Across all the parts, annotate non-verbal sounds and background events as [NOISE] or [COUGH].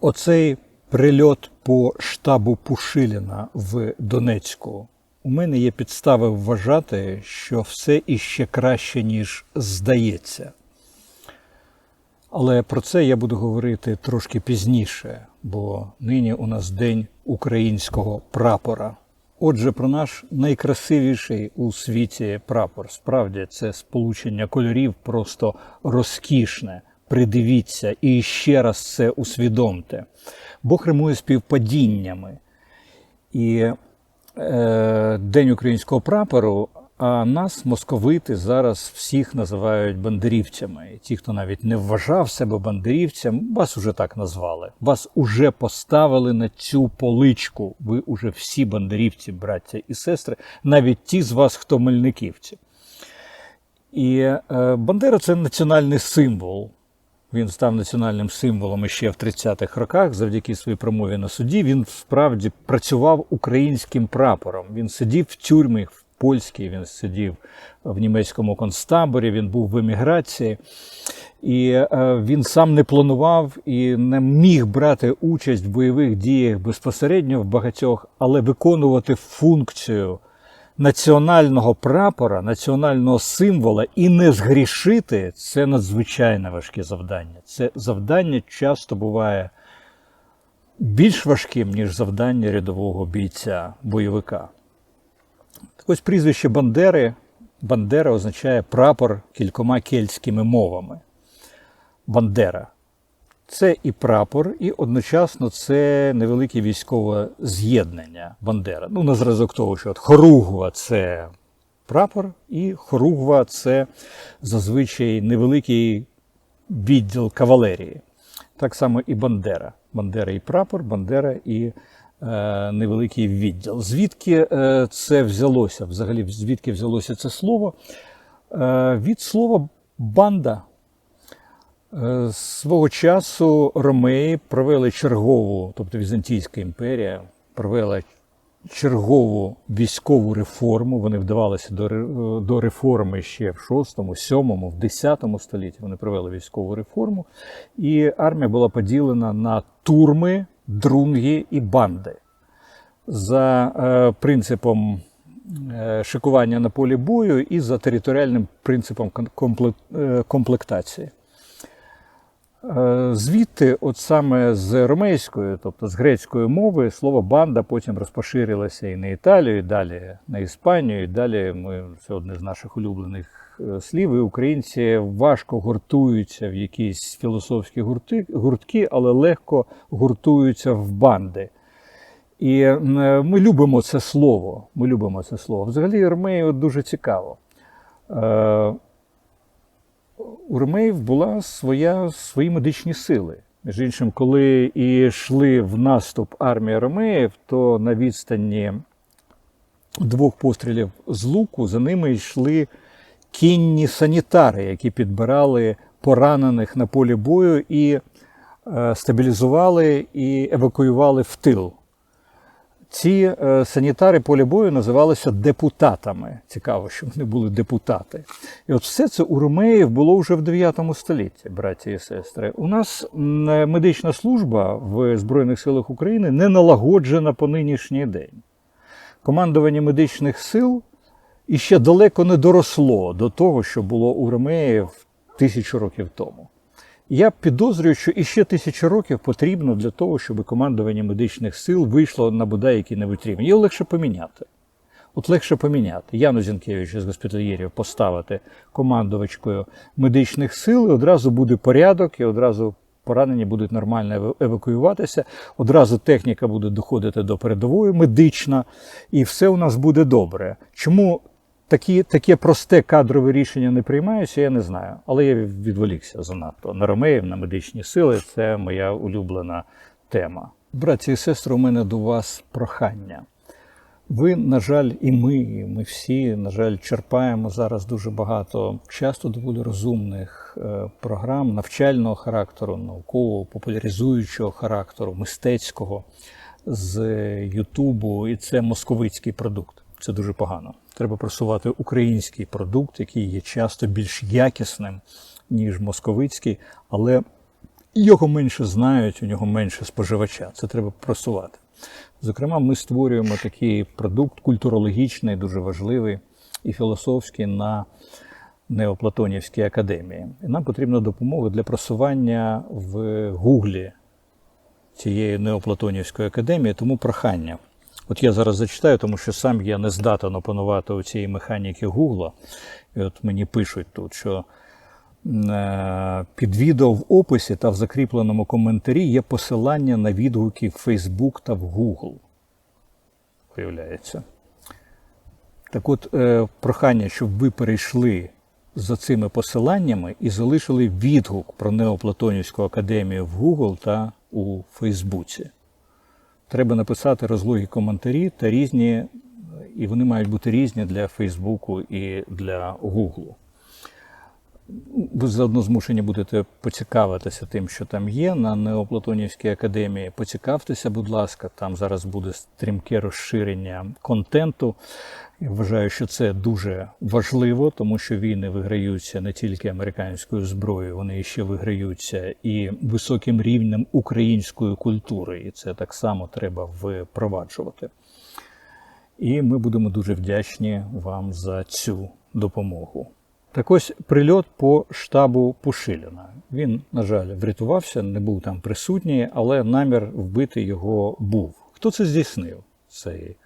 Оцей прильот по штабу Пушиліна в Донецьку. У мене є підстави вважати, що все іще краще, ніж здається. Але про це я буду говорити трошки пізніше, бо нині у нас День українського прапора. Отже, про наш найкрасивіший у світі прапор. Справді, це сполучення кольорів просто розкішне. Придивіться і ще раз це усвідомте. Бог римує співпадіннями. І е, День українського прапору, а нас, московити, зараз всіх називають бандерівцями. І ті, хто навіть не вважав себе бандерівцем, вас уже так назвали. Вас уже поставили на цю поличку. Ви уже всі бандерівці, браття і сестри, навіть ті з вас, хто мельниківці. І е, Бандера це національний символ. Він став національним символом ще в 30-х роках. Завдяки своїй промові на суді. Він справді працював українським прапором. Він сидів в тюрмі в польській, він сидів в німецькому концтаборі, він був в еміграції. І е, він сам не планував і не міг брати участь в бойових діях безпосередньо в багатьох, але виконувати функцію національного прапора, національного символа і не згрішити це надзвичайно важке завдання. Це завдання часто буває більш важким, ніж завдання рядового бійця, бойовика. Так ось прізвище Бандери. Бандера означає прапор кількома кельтськими мовами. Бандера. Це і прапор, і одночасно це невелике військове з'єднання Бандера. Ну, на зразок того, що от Хоругва це прапор, і Хоругва це зазвичай невеликий відділ кавалерії. Так само і Бандера. Бандера і прапор, Бандера і е, невеликий відділ. Звідки е, це взялося? Взагалі, звідки взялося це слово? Е, від слова банда. Е, Свого часу ромеї провели чергову, тобто Візантійська імперія провела чергову військову реформу. Вони вдавалися до, до реформи ще в 6, 7, в 10 столітті. Вони провели військову реформу, і армія була поділена на турми, друнги і банди. За е, принципом е, шикування на полі бою і за територіальним принципом е, комплектації. Е, Звідти, от саме з ромейської, тобто з грецької мови, слово банда потім розпоширилося і на Італію, і далі на Іспанію, і далі ми це одне з наших улюблених е, слів. І українці важко гуртуються в якісь філософські гурти, гуртки, але легко гуртуються в банди. І е, ми любимо це слово. Ми любимо це слово. Взагалі, ромеї дуже цікаво. У ромеїв була своя, свої медичні сили. Між іншим, коли і йшли в наступ армія ромеїв, то на відстані двох пострілів з луку за ними йшли кінні санітари, які підбирали поранених на полі бою і е, стабілізували і евакуювали в тил. Ці е, санітари поля бою називалися депутатами. Цікаво, що вони були депутати. І от все це у ромеїв було вже в 9 столітті, браті і сестри. У нас медична служба в Збройних силах України не налагоджена по нинішній день. Командування медичних сил іще далеко не доросло до того, що було у ромеїв тисячу років тому. Я підозрюю, що іще тисячу років потрібно для того, щоб командування медичних сил вийшло на бодай який-небудь рівень. Його легше поміняти. От легше поміняти. Яну Зінкевич з госпітальєрів поставити командувачкою медичних сил, і одразу буде порядок, і одразу поранені будуть нормально евакуюватися, одразу техніка буде доходити до передової медична, і все у нас буде добре. Чому такі, таке просте кадрове рішення не приймаються, я не знаю. Але я відволікся занадто на ромеїв, на медичні сили. Це моя улюблена тема. Браті і сестри, у мене до вас прохання. Ви, на жаль, і ми, і ми всі, на жаль, черпаємо зараз дуже багато часто доволі розумних е, програм навчального характеру, наукового, популяризуючого характеру, мистецького з Ютубу, і це московицький продукт. Це дуже погано. Треба просувати український продукт, який є часто більш якісним, ніж московицький, але його менше знають, у нього менше споживача. Це треба просувати. Зокрема, ми створюємо такий продукт культурологічний, дуже важливий і філософський на Неоплатонівській академії. І нам потрібна допомога для просування в Гуглі цієї Неоплатонівської академії, тому прохання. От я зараз зачитаю, тому що сам я не здатен опанувати у цієї механіки Гугла. І от мені пишуть тут, що е, під відео в описі та в закріпленому коментарі є посилання на відгуки в Facebook та в Google. Виявляється. Так от, е, прохання, щоб ви перейшли за цими посиланнями і залишили відгук про Неоплатонівську академію в Google та у Фейсбуці. Треба написати розлогі коментарі та різні, і вони мають бути різні для Фейсбуку і для Гуглу. Ви заодно змушені будете поцікавитися тим, що там є на Неоплатонівській академії. Поцікавтеся, будь ласка, там зараз буде стрімке розширення контенту. Я вважаю, що це дуже важливо, тому що війни виграються не тільки американською зброєю, вони ще виграються і високим рівнем української культури. І це так само треба впроваджувати. І ми будемо дуже вдячні вам за цю допомогу. Так ось прильот по штабу Пушиліна. Він, на жаль, врятувався, не був там присутній, але намір вбити його був. Хто це здійснив? Цей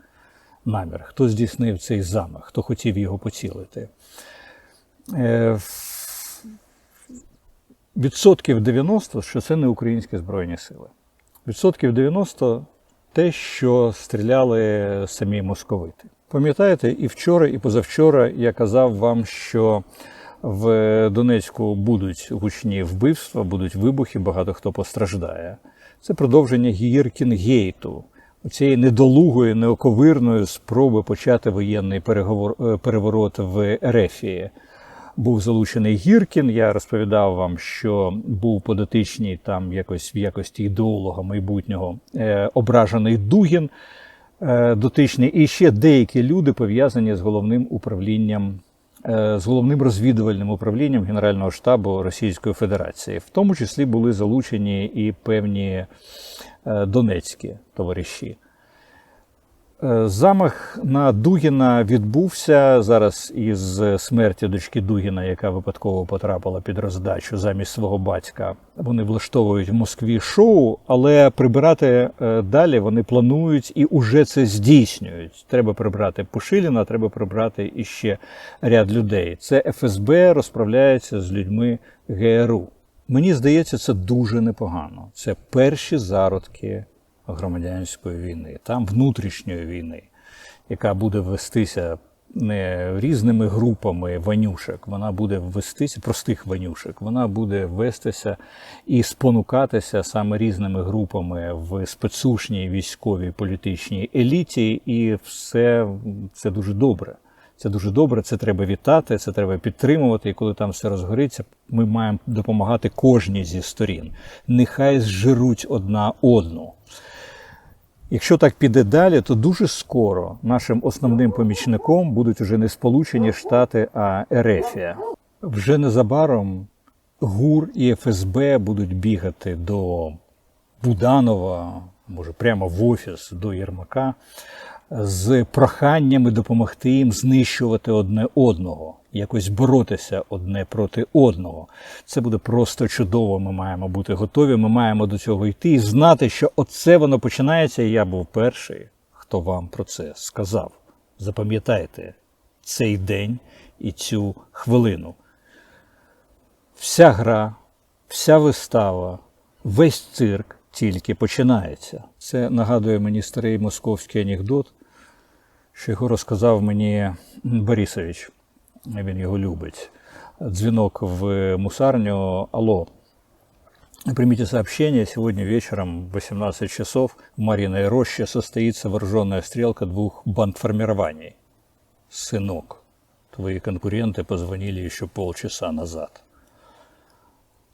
намір? Хто здійснив цей замах? Хто хотів його поцілити? Е, Відсотків 90, що це не українські збройні сили. Відсотків 90 те, що стріляли самі московити. Пам'ятаєте, і вчора, і позавчора я казав вам, що в Донецьку будуть гучні вбивства, будуть вибухи, багато хто постраждає. Це продовження Гіркінгейту, цієї недолугої, неоковирної спроби почати воєнний переговор, е, переворот в Ерефії. Був залучений Гіркін. Я розповідав вам, що був податичній там якось в якості ідеолога майбутнього е, ображений Дугін дотичний, і ще деякі люди пов'язані з головним управлінням, е, з головним розвідувальним управлінням Генерального штабу Російської Федерації. В тому числі були залучені і певні е, донецькі товариші. Е, Замах на Дугіна відбувся зараз із смерті дочки Дугіна, яка випадково потрапила під роздачу замість свого батька. Вони влаштовують в Москві шоу, але прибирати е, далі вони планують і уже це здійснюють. Треба прибрати Пушиліна, треба прибрати іще ряд людей. Це ФСБ розправляється з людьми ГРУ. Мені здається, це дуже непогано. Це перші зародки громадянської війни, там внутрішньої війни, яка буде вестися не різними групами ванюшек, вона буде вестися простих ванюшек, вона буде вестися і спонукатися саме різними групами в спецушній військовій політичній еліті, і все це дуже добре. Це дуже добре, це треба вітати, це треба підтримувати. І коли там все розгориться, ми маємо допомагати кожній зі сторін. Нехай зжируть одна одну. Якщо так піде далі, то дуже скоро нашим основним помічником будуть уже не Сполучені Штати, а Ерефія. Вже незабаром ГУР і ФСБ будуть бігати до Буданова, може прямо в офіс до Єрмака, з проханнями допомогти їм знищувати одне одного, якось боротися одне проти одного. Це буде просто чудово. Ми маємо бути готові. Ми маємо до цього йти і знати, що оце воно починається. І я був перший, хто вам про це сказав. Запам'ятайте цей день і цю хвилину. Вся гра, вся вистава, весь цирк тільки починається. Це нагадує мені старий московський анекдот, що його розказав мені Борисович. Він його любить. Дзвінок в мусарню. Алло, примите сообщение. Сегодня вечером в 18 часов в Мариной роще состоится вооруженная стрелка двух бандформирований. Сынок, твої конкуренти позвонили ще полчаса назад.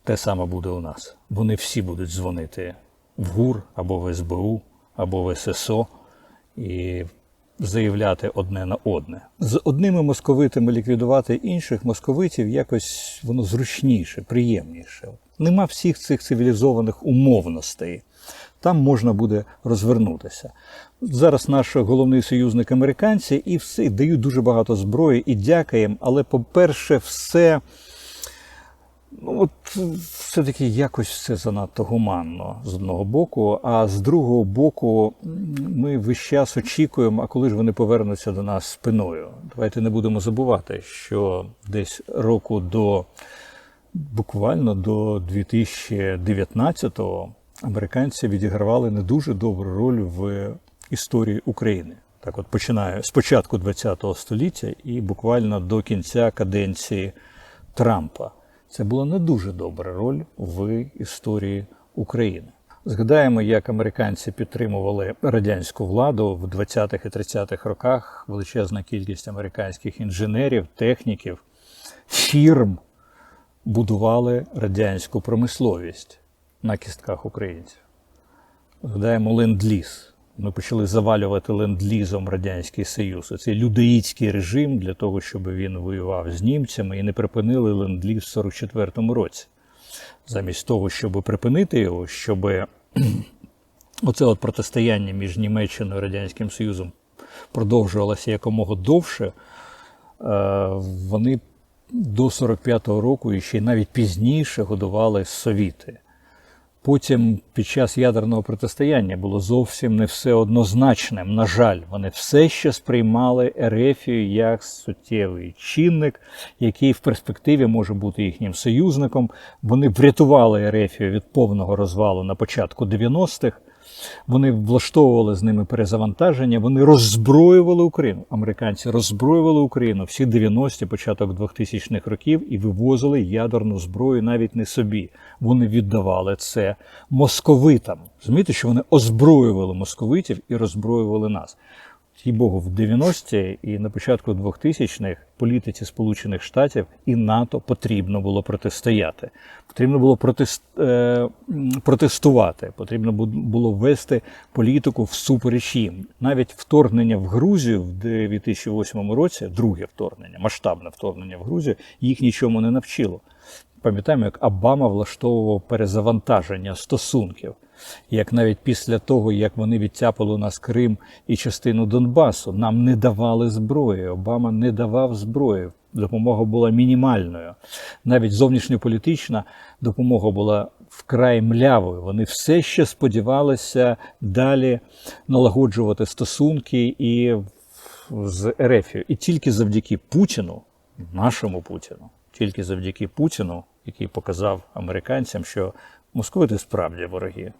Те саме буде у нас. Вони всі будуть дзвонити в ГУР або в СБУ, або в ССО і заявляти одне на одне. З одними московитами ліквідувати інших московитів якось воно зручніше, приємніше. Нема всіх цих цивілізованих умовностей. Там можна буде розвернутися. Зараз наш головний союзник американці і все дають дуже багато зброї і дякуємо. Але, по-перше, все ну, от, все-таки якось все занадто гуманно з одного боку, а з другого боку, ми весь час очікуємо, а коли ж вони повернуться до нас спиною. Давайте не будемо забувати, що десь року до буквально до 2019-го американці відігравали не дуже добру роль в історії України. Так, от починаю з початку ХХ століття і буквально до кінця каденції Трампа. Це була не дуже добра роль в історії України. Згадаємо, як американці підтримували радянську владу в 20-х і 30-х роках. Величезна кількість американських інженерів, техніків, фірм будували радянську промисловість на кістках українців. Згадаємо ленд-ліз. Ми почали завалювати ленд-лізом Радянський Союз. Це людоїдський режим для того, щоб він воював з німцями і не припинили ленд-ліз в 44-му році. Замість того, щоб припинити його, щоб [CLEARS THROAT] оце от протистояння між Німеччиною і Радянським Союзом продовжувалося якомога довше, е, вони до 45-го року і ще навіть пізніше годували совіти. Потім під час ядерного протистояння було зовсім не все однозначним. На жаль, вони все ще сприймали Ерефію як суттєвий чинник, який в перспективі може бути їхнім союзником. Вони врятували Ерефію від повного розвалу на початку 90-х. Вони влаштовували з ними перезавантаження, вони роззброювали Україну. Американці роззброювали Україну всі 90-ті, початок 2000-х років і вивозили ядерну зброю навіть не собі. Вони віддавали це московитам. Зумієте, що вони озброювали московитів і роззброювали нас. Їй Богу, в 90-ті і на початку 2000-х політиці Сполучених Штатів і НАТО потрібно було протистояти. Потрібно було протест, е, протестувати, потрібно було вести політику всупереч їм. Навіть вторгнення в Грузію в 2008 році, друге вторгнення, масштабне вторгнення в Грузію, їх нічому не навчило. Пам'ятаємо, як Обама влаштовував перезавантаження стосунків. Як навіть після того, як вони відтяпали у нас Крим і частину Донбасу, нам не давали зброї. Обама не давав зброї. Допомога була мінімальною. Навіть зовнішньополітична допомога була вкрай млявою. Вони все ще сподівалися далі налагоджувати стосунки і з Ерефією. І тільки завдяки Путіну, нашому Путіну, тільки завдяки Путіну, який показав американцям, що московити справді вороги,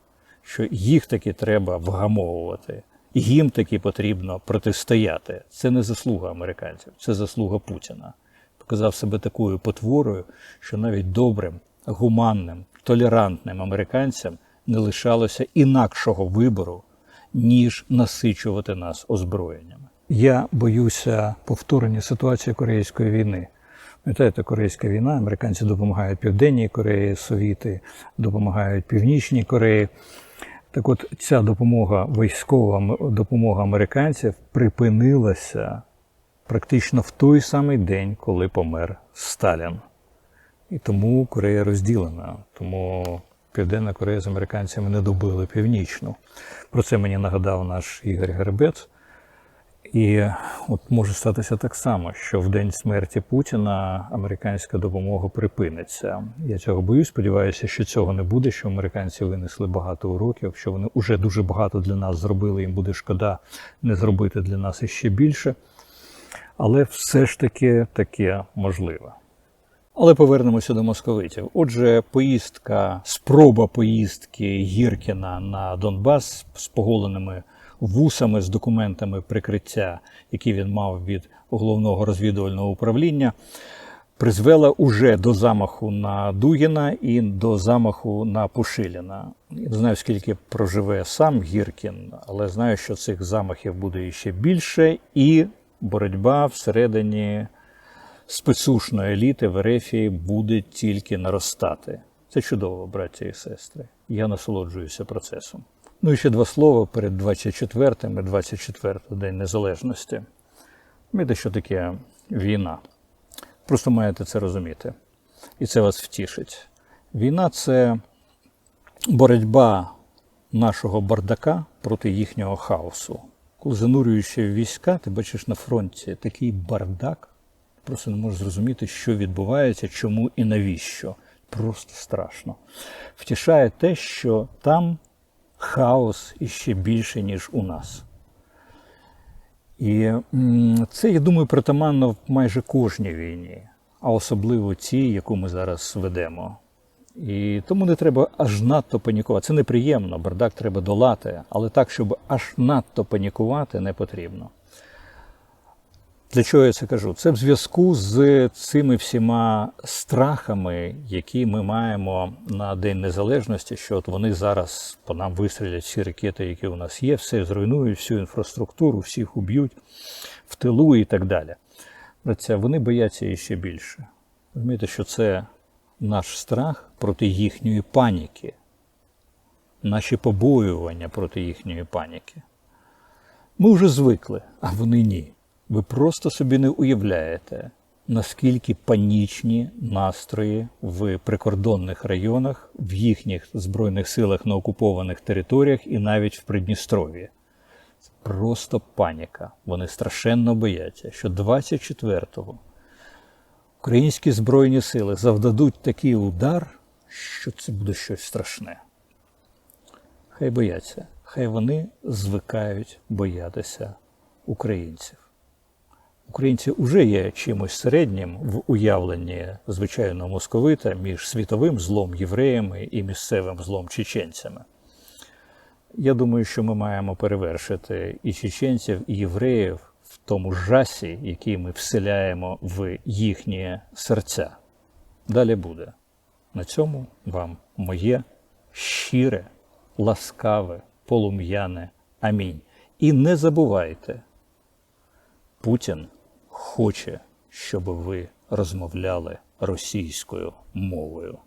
що їх таки треба вгамовувати, їм таки потрібно протистояти. Це не заслуга американців, це заслуга Путіна. Показав себе такою потворою, що навіть добрим, гуманним, толерантним американцям не лишалося інакшого вибору, ніж насичувати нас озброєннями. Я боюся повторення ситуації Корейської війни. Пам'ятаєте, Корейська війна, американці допомагають Південній Кореї, Совіти допомагають Північній Кореї. Так от ця допомога, військова допомога американців припинилася практично в той самий день, коли помер Сталін. І тому Корея розділена. Тому Південна Корея з американцями не добили північну. Про це мені нагадав наш Ігор Гербець. І от може статися так само, що в день смерті Путіна американська допомога припиниться. Я цього боюсь. Сподіваюся, що цього не буде. Що американці винесли багато уроків, що вони вже дуже багато для нас зробили. Їм буде шкода не зробити для нас іще більше. Але все ж таки таке можливе. Але повернемося до московитів. Отже, поїздка, спроба поїздки Гіркіна на Донбас з поголеними вусами, з документами прикриття, які він мав від головного розвідувального управління, призвела уже до замаху на Дугіна і до замаху на Пушиліна. Не знаю, скільки проживе сам Гіркін, але знаю, що цих замахів буде ще більше, і боротьба всередині спецушної еліти в Ерефії буде тільки наростати. Це чудово, браття і сестри. Я насолоджуюся процесом. Ну і ще два слова перед 24-м і 24 День Незалежності. Знаєте, що таке війна? Просто маєте це розуміти. І це вас втішить. Війна це боротьба нашого бардака проти їхнього хаосу. Коли занурюєшся в війська, ти бачиш на фронті такий бардак, просто не можеш зрозуміти, що відбувається, чому і навіщо. Просто страшно. Втішає те, що там хаос іще більше, ніж у нас. І це, я думаю, притаманно в майже кожній війні, а особливо тій, яку ми зараз ведемо. І тому не треба аж надто панікувати. Це неприємно, бардак треба долати, але так, щоб аж надто панікувати, не потрібно. Для чого я це кажу? Це в зв'язку з цими всіма страхами, які ми маємо на День Незалежності, що от вони зараз по нам вистрілять всі ракети, які у нас є, все зруйнують, всю інфраструктуру, всіх уб'ють в тилу і так далі. Браття, вони бояться іще більше. Розумієте, що це наш страх проти їхньої паніки, наші побоювання проти їхньої паніки. Ми вже звикли, а вони ні. Ви просто собі не уявляєте, наскільки панічні настрої в прикордонних районах, в їхніх збройних силах на окупованих територіях і навіть в Придністров'ї. Це просто паніка. Вони страшенно бояться, що 24-го українські збройні сили завдадуть такий удар, що це буде щось страшне. Хай бояться, хай вони звикають боятися українців. Українці вже є чимось середнім в уявленні звичайного московита між світовим злом євреями і місцевим злом чеченцями. Я думаю, що ми маємо перевершити і чеченців, і євреїв в тому жасі, який ми вселяємо в їхні серця. Далі буде. На цьому вам моє щире, ласкаве, полум'яне амінь. І не забувайте, Путін хоче, щоб ви розмовляли російською мовою.